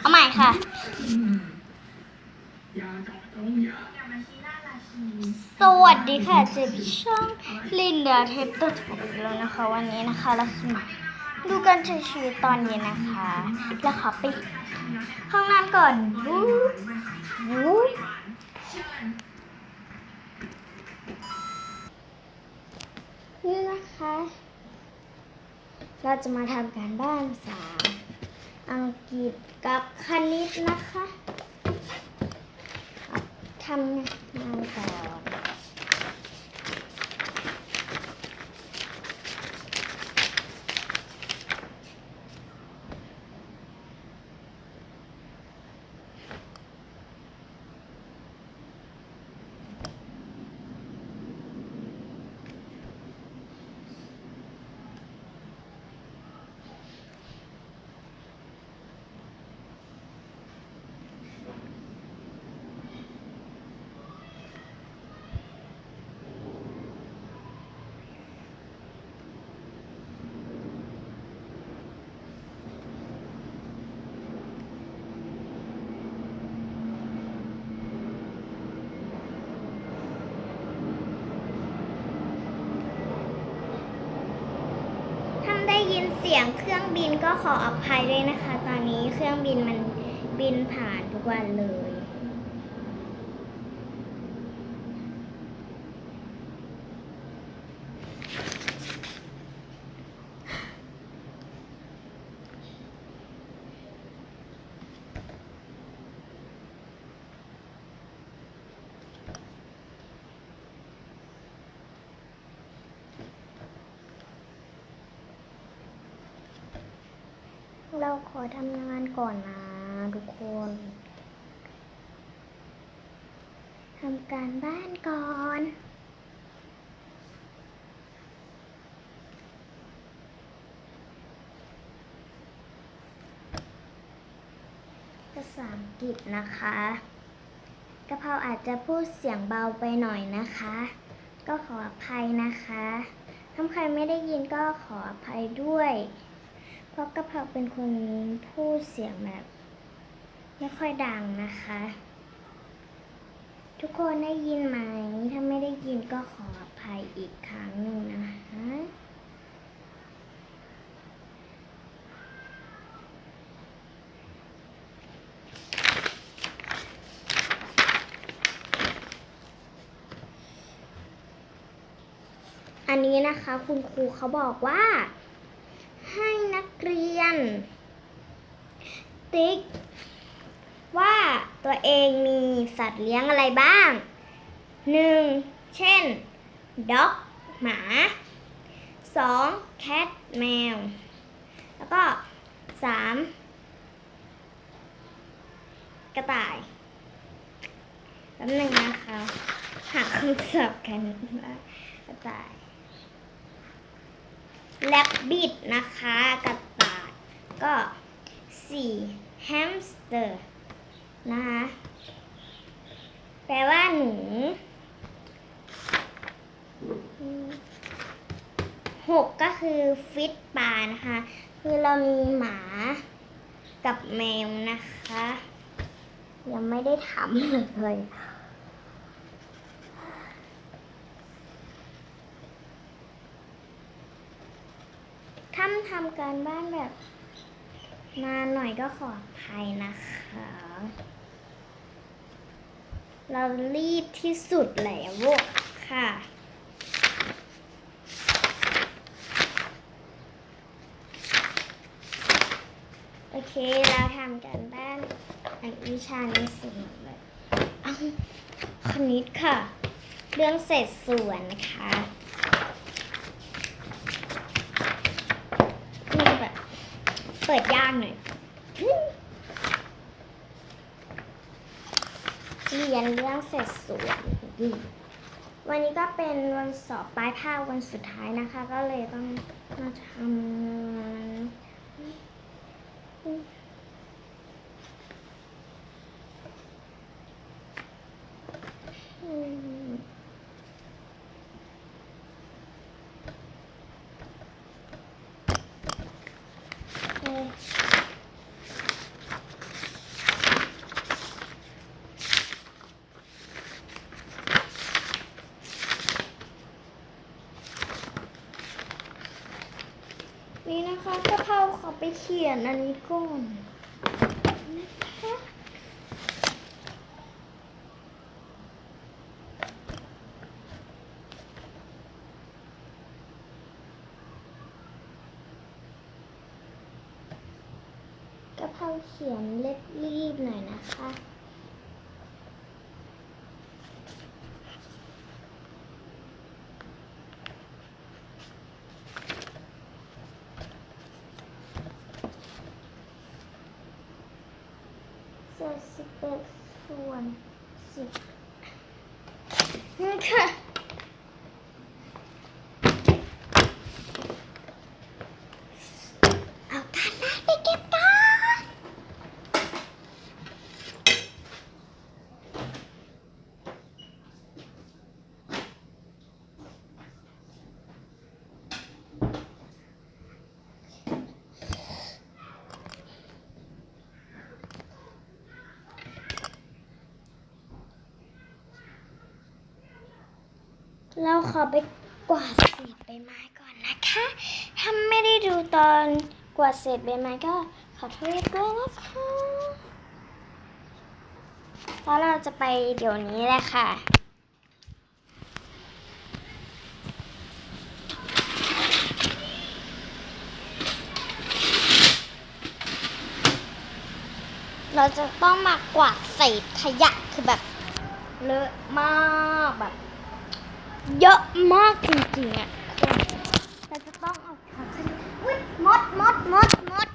เอาใหม่ค่ะ สวัสดีค่ะเจ็บช่องลินดาเทปตัวถูกแล้วนะคะ วันนี้นะคะเราสมาดูการใช้ชีวิตตอนเย็นนะคะ แล้วขอไปห้องน้ำก่อนวู้วู้นี่นะคะ เราจะมาทำการบ้านสามอังกฤษกับคณิตนะคะทำงานก่อน เสียงเครื่องบินก็ขออภัยด้วยนะคะ ตอนนี้เครื่องบินมันบินผ่านทุกวันเลย เราขอทำงานก่อนนะทุกคนทำการบ้านก่อนภาษาอังกฤษนะคะกะเพราอาจจะพูดเสียงเบาไปหน่อยนะคะ ก็ขออภัยนะคะ ถ้าใครไม่ได้ยินก็ขออภัยด้วย ราะกระเพราเป็นคนพูดเสียงแบบไม่ค่อยดังนะคะ ทุกคนได้ยินไหม ถ้าไม่ได้ยินก็ขออภัยอีกครั้งหนึ่งนะคะอันนี้นะคะคุณครูเขาบอกว่า ให้นักเรียน ติ๊ก ว่าตัวเองมีสัตว์เลี้ยงอะไรบ้างหนึ่งเช่น ด็อก หมาสองแคทแมว แล้วก็สามกระต่ายแป๊บหนึงนะคะ หาคำศัพท์กันว่ากระต่าย แลบบิดนะคะกระต่ายก็สี่แฮมสเตอร์นะคะแปลว่าหนูหกก็คือฟิตปลานะคะ คือเรามีหมากับแมวนะคะ ยังไม่ได้ทำเลย ทำการบ้านแบบ นานหน่อยก็ขออภัยนะคะ เรารีบที่สุดแล้วค่ะ โอเค เราทำการบ้านอันวิชานี้เสร็จหมดเลยคณิตค่ะ เรื่องเศษส่วนนะคะ เปิดยากหน่อยเรียนเรื่องเสร็จสวนวันนี้ก็เป็นวันสอบปลายภาควันสุดท้ายนะคะ ก็เลยต้องมาทำงานอืมนี่ นี่นะคะกะเพราขอ ไปเขียนอันนี้ก่อนนะคะกะเพราเขียนเล็บรีบหน่อยนะคะ เศษสิบเอ็ดส่วนสิบนี่ค่ะ เอาการบ้านไปเก็บก่อน เราขอไปกวาดเศษใบไม้ก่อนนะคะ ถ้าไม่ได้ดูตอนกวาดเศษใบไม้ก็ขอโทษด้วยนะคะแล้วเราจะไปเดี๋ยวนี้แหละค่ะ เราจะต้องมากวาดเศษขยะคือแบบเลอะมากแบบ เยอะมากจริงๆอะเราจะต้องเอาขาขึ้นอุ้ยมดมดมดมด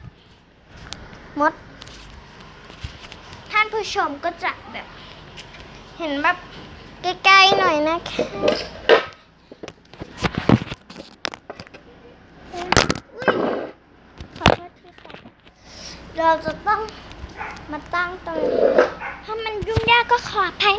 มด ท่านผู้ชมก็จะแบบ เห็นแบบใกล้ๆหน่อยนะคะอุ๊ยขอโทษทีค่ะ เราจะต้องมาตั้งตรงนี้ถ้ามันยุ่งยากก็ขออภัย